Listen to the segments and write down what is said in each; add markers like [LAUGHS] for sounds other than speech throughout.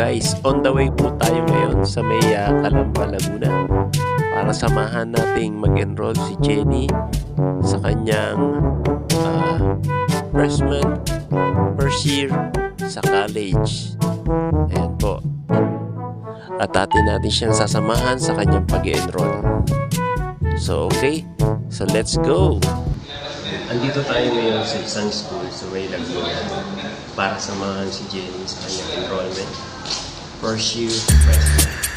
Guys, on the way po tayo ngayon sa may Calamba, Laguna para samahan nating mag-enroll si Jenny sa kanyang uh, freshman first year sa college. Ayan po. At atin natin siyang sasamahan sa kanyang pag-enroll. So, okay. So, let's go! Andito tayo ngayon sa isang school sa May Laguna para samahan si Jenny sa kanyang enrollment. First year freshman.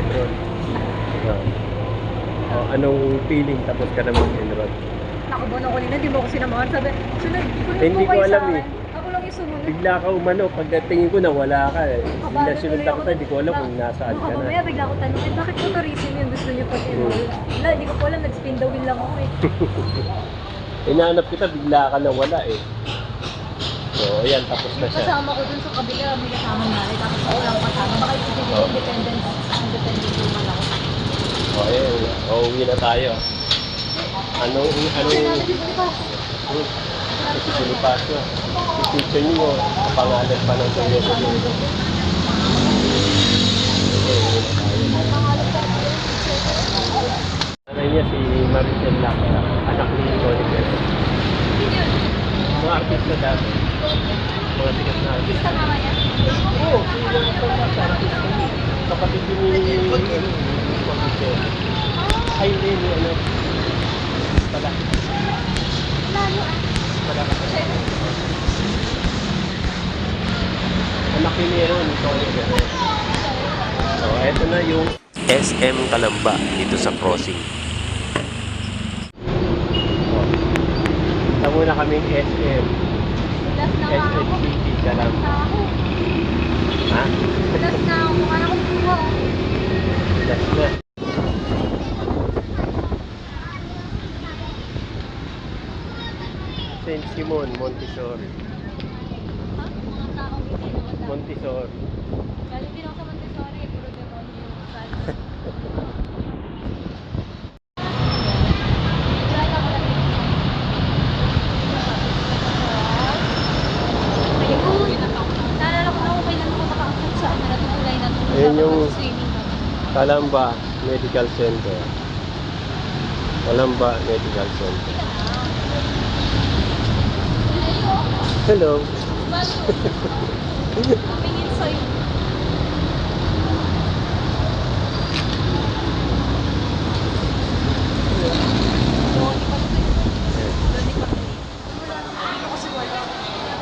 Na tayo mag-enroll. Oh, anong feeling tapos ka na mag-enroll? Nakabono ko nila, di mo ako sinamahan. Sabi, sunod, sunod Hindi ko alam eh. Ako lang yung sumunod. Bigla ka umano, pagdatingin ko na wala ka eh. Bigla Kabado sinunod tuloy ako tayo, di ko alam kung nasaan ka na. mamaya bigla ko tanongin, bakit po tourism yung gusto niyo pag-enroll? Wala, hindi ko po alam, nag-spin the wheel lang ako eh. [LAUGHS] Inaanap kita, bigla ka na wala eh. So, ayan, tapos na Yung siya. kasama ko dun sa kabila, may kasama na rin. Tapos ako lang kasama. Baka isipin ko Oh. independent, independent naman ako. O, ayan, uuwi na tayo. Anong, anong, ba? Hmm. Kasi Bonifacio, yung teacher niyo, pangalan pa ng kanya ko yun. Nanay niya si Maricel Lacta, anak ni Tony Guerrero. Mga artista dati. Mga sikat na niya. Oo, sila ang pagkasa artista niya. Kapatid ni Maricel. Ay, hindi, ni ano. Pala. Ah. Pala ka. Anak ni Tony Guerrero. So, eto na yung SM Kalamba dito sa crossing. Oh. Ito muna kaming SM. City Kalamba. Ako. Ha? Last na ako. Akong buwa. oh. Last na. Saint Simon, Montessori. Ko. Montessori. Galing din ako sa Montessori, puro demonyo yung sal. Wala na wala din. Ayun. Naalala ko na kung kailan ako nakaangkot sa ano na tulay Ayun yung-. Kalamba Medical Center. Kalamba Medical Center. Hello. [LAUGHS] Tumingin sa'yo. Loni pa ito eh. Loni pa ito. Wala naman dito kasi wala.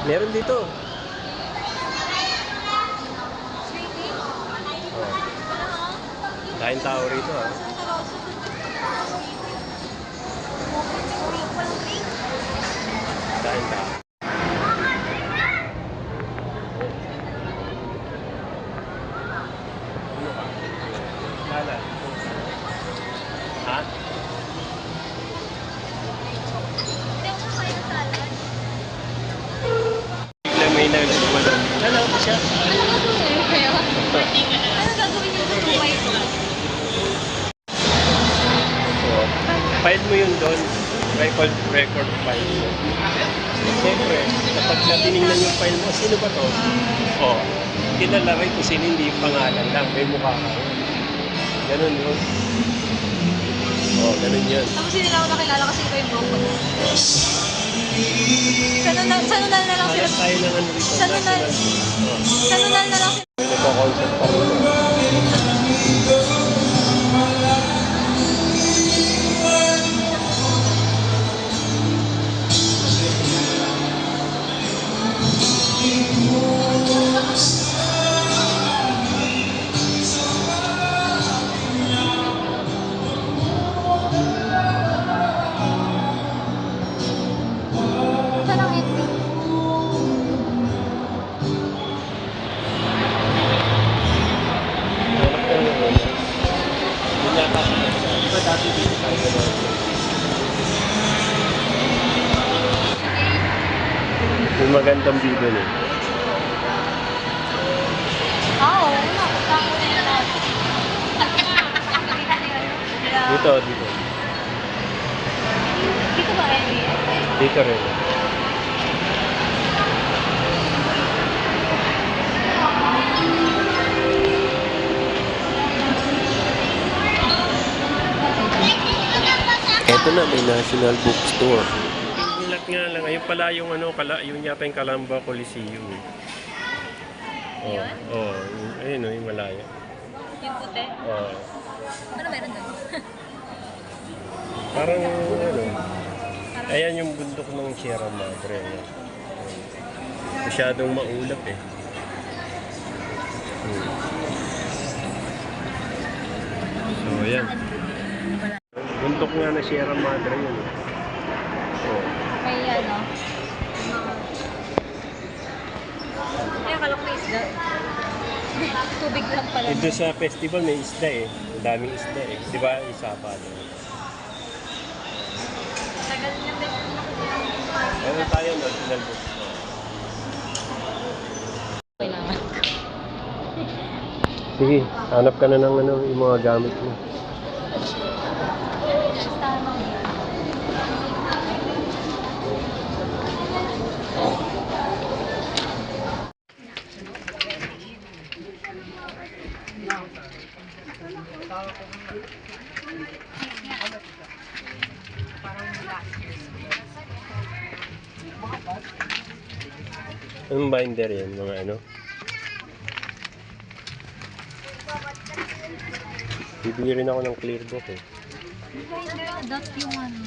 Meron dito. Swimming? Oh. Wala ha? Kain tao rito ah. Kain tao. Ano? Lala. Ha? Ng salad. Biglang may nagsimula. Lala ko siya. File mo yun doon. Record, record file mo. Siyempre, kapag na tinignan yung file mo, sino ba to? Oh, kilala rin kung sino hindi yung pangalan lang. May mukha ka. Ganun yun. Oh, ganun yun. Tapos hindi na ako nakilala kasi iba yung boko. Sa nunal, sa nunal na lang sila. Tayo ng ano dito. Sa nunal. Oh, Sa nunal na lang sila. nagko-concept pa rin. Dun eh. Ah, oo. Wala. Dito, dito. Dito ba, Emmy? Dito rin. Eto na, may National Bookstore. Ayun pala yung ano, kala, yun yata yung Calamba Coliseum. eh. Oh, Ayun? oh, ayun o, yung malaya. Yung puti. Oh. Ano meron doon? Parang ano, ayan yung bundok ng Sierra Madre. Ayan. Masyadong maulap eh. Hmm. So, ayan. Bundok nga na Sierra Madre yun. eh. Isda. Tubig lang pala. Doon sa festival may isda eh. Ang daming isda eh. Di ba? Isa pa doon. Tagal niya din. Ano tayo National Bookstore? Kailangan. Sige, hanap ka na ng ano, yung mga gamit mo. Anong binder yan? Mga ano? Bibili rin ako ng clear book eh. That's yung ano.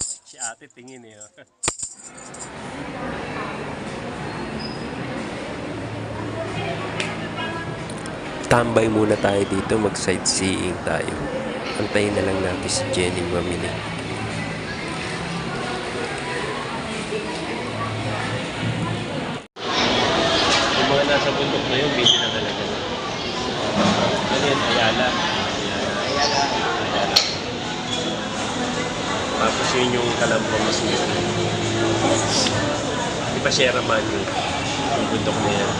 si ate tingin eh. oh. Tambay muna tayo dito, mag-sightseeing tayo. Antayin na lang natin si Jenny mamili. Yung mga nasa bundok na yun, busy na talaga. Ano yan? Ayala. Ayala. Ayala. Tapos yun yung Calamba mas mismo. Di ba Sierra Madre? Yung bundok na yan.